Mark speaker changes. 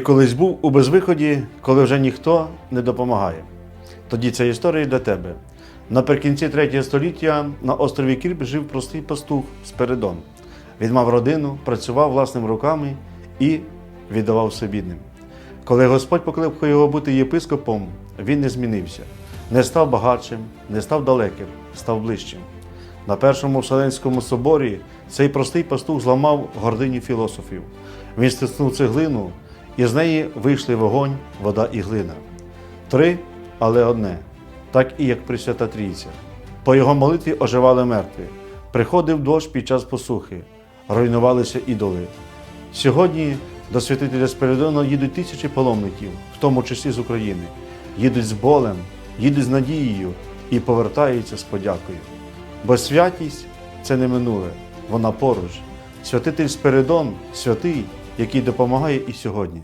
Speaker 1: Колись був у безвиході, коли вже ніхто не допомагає. Тоді ця історія для тебе. Наприкінці третього століття на острові Кірб жив простий пастух Спиридон. Він мав родину, працював власними руками і віддавав все бідним. Коли Господь покликав його бути єпископом, він не змінився, не став багатшим, не став далеким, став ближчим. На першому Вселенському соборі цей простий пастух зламав гордині філософів. Він стиснув цеглину, і з неї вийшли вогонь, вода і глина. Три, але одне, так і як Пресвята Трійця. По його молитві оживали мертві, приходив дощ під час посухи, руйнувалися ідоли. Сьогодні до святителя Спиридона їдуть тисячі паломників, в тому числі з України. Їдуть з болем, їдуть з надією і повертаються з подякою. Бо святість це не минуле, вона поруч. Святитель Спиридон святий, який допомагає і сьогодні.